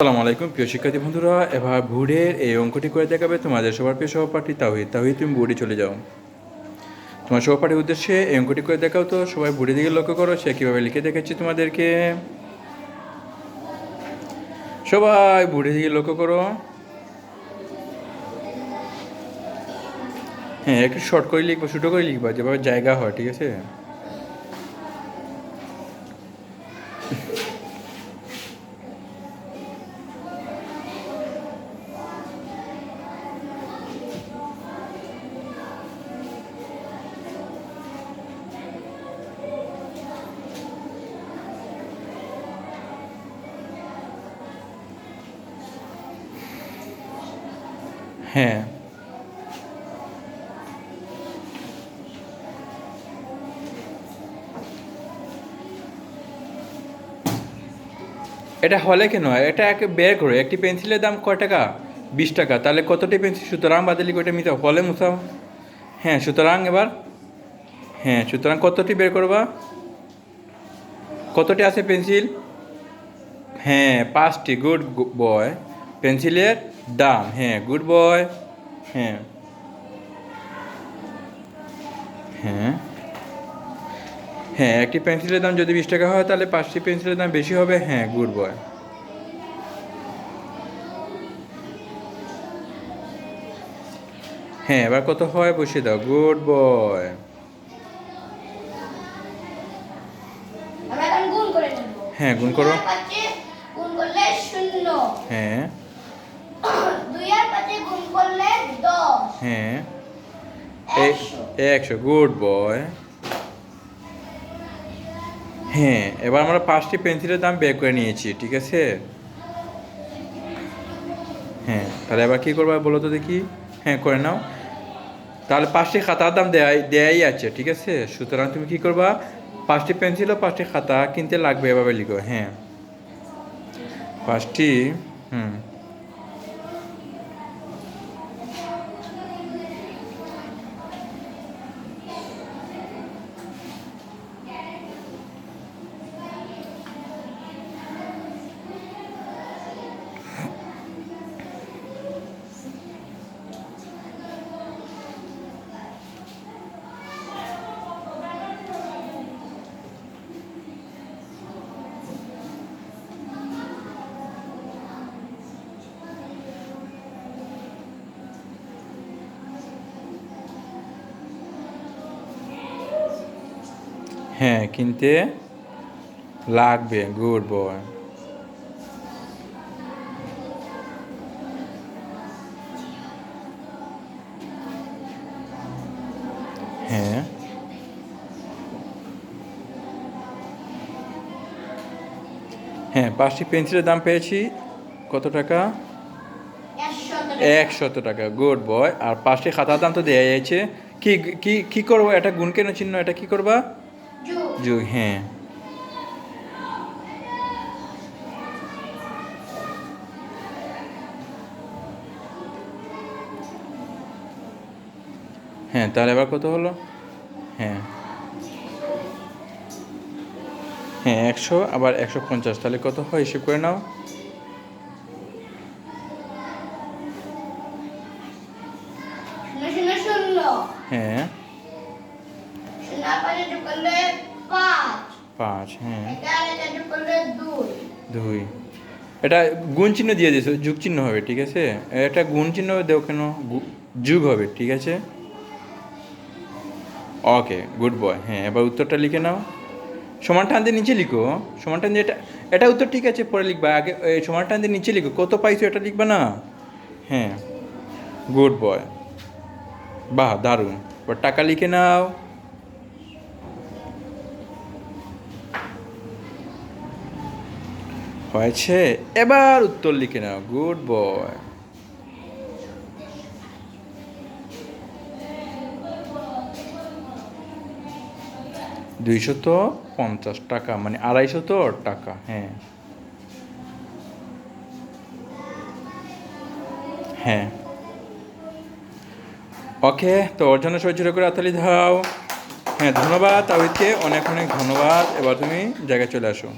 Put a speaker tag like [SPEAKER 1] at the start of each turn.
[SPEAKER 1] আসসালামু আলাইকুম। প্রিয় শিক্ষার্থী বন্ধুরা, এবার ভুড়ের এই অঙ্কটি করে দেখাবে তোমাদের সবার প্রিয় সহপাঠী তাহিদ তাহিদ তুমি বুড়ি চলে যাও। তোমার সহপাঠীর উদ্দেশ্যে এই অঙ্কটি করে দেখাও তো, সবাই বুড়ি দিকে লক্ষ্য করো, সে কীভাবে লিখে দেখাচ্ছি তোমাদেরকে। সবাই বুড়ি দিকে লক্ষ্য করো। হ্যাঁ একটু শর্ট করে লিখবা, ছোটো করে লিখবা, যেভাবে জায়গা হয়, ঠিক আছে? হ্যাঁ। এটা হলে কেন? এটা এক বের করো। একটি পেন্সিলের দাম কয় টাকা? বিশ টাকা। তাহলে কতটি পেন্সিল? সুতরাং বাদালি কয়টা মিটাও হলে মুসাও হ্যাঁ সুতরাং এবার? হ্যাঁ সুতরাং কতটি বের করবা? কতটি আছে পেন্সিল? হ্যাঁ পাঁচটি। Good boy. পেন্সিলের দাম হ্যাঁ গুড বয় হ্যাঁ। হ্যাঁ। হ্যাঁ একটি পেন্সিলের দাম যদি বিশ টাকা হয় তাহলে পাঁচটি পেন্সিলের দাম বেশি হবে হ্যাঁ গুড বয় হ্যাঁ এবার কত হয় বসিয়ে দাও গুড বয় হ্যাঁ, গুণ করো। হ্যাঁ।
[SPEAKER 2] করলে দশ।
[SPEAKER 1] হ্যাঁ।
[SPEAKER 2] একশো।
[SPEAKER 1] Good boy. হ্যাঁ এবার আমরা পাঁচটি পেন্সিলের দাম বের করে নিয়েছি ঠিক আছে? হ্যাঁ তাহলে এবার কী করব বলো তো দেখি? হ্যাঁ করে নাও। তাহলে পাঁচটি খাতার দাম দেয়াই দেয়াই আছে ঠিক আছে? সুতরাং তুমি কী করবা? পাঁচটি পেন্সিল ও পাঁচটি খাতা কিনতে লাগবে এভাবে লিখো হ্যাঁ। পাঁচটি হুম। হ্যাঁ কিনতে লাগবে গুড বয় হ্যাঁ। হ্যাঁ পাঁচটি পেন্সিলের দাম পেয়েছি, কত টাকা?
[SPEAKER 2] একশো
[SPEAKER 1] একশত টাকা গুড বয় আর পাঁচটি খাতার দাম তো দেওয়া যাচ্ছে কি কি কি করব? এটা গুণ কেন চিহ্ন, এটা কি করবা?
[SPEAKER 2] যোগ
[SPEAKER 1] হ্যাঁ হ্যাঁ তাহলে এবার কত হলো? হ্যাঁ। হ্যাঁ একশো আবার একশো পঞ্চাশ তাহলে কত হয়? হিসেব করে নাও। হ্যাঁ।
[SPEAKER 2] পাঁচে
[SPEAKER 1] হ্যাঁ।
[SPEAKER 2] দুই।
[SPEAKER 1] এটা গুণ চিহ্ন দিয়ে দিয়েছ যুগ চিহ্ন হবে ঠিক আছে? এটা গুণ চিহ্ন দেও কেন? যুগ হবে ঠিক আছে? ওকে গুড বয় হ্যাঁ এবার উত্তরটা লিখে নাও। সমান টান দিয়ে নিচে লিখো সমান টান দিয়ে এটা এটা উত্তর ঠিক আছে পরে লিখবা। আগে সমান টান দিয়ে নিচে লিখো কত পাইছো এটা লিখবা না? হ্যাঁ গুড বয়। বাহ দারুণ। এবার টাকা লিখে নাও। হয়েছে। এবার উত্তর লিখে নাও, গুড বয়। দুইশত পঞ্চাশ টাকা মানে আড়াইশত টাকা হ্যাঁ। হ্যাঁ। ওকে, তো ওর জন্য সহ্য করে আতালি দাও। হ্যাঁ ধন্যবাদ, তাওহিদকে। অনেক অনেক ধন্যবাদ। এবার তুমি জায়গায় চলে আসো।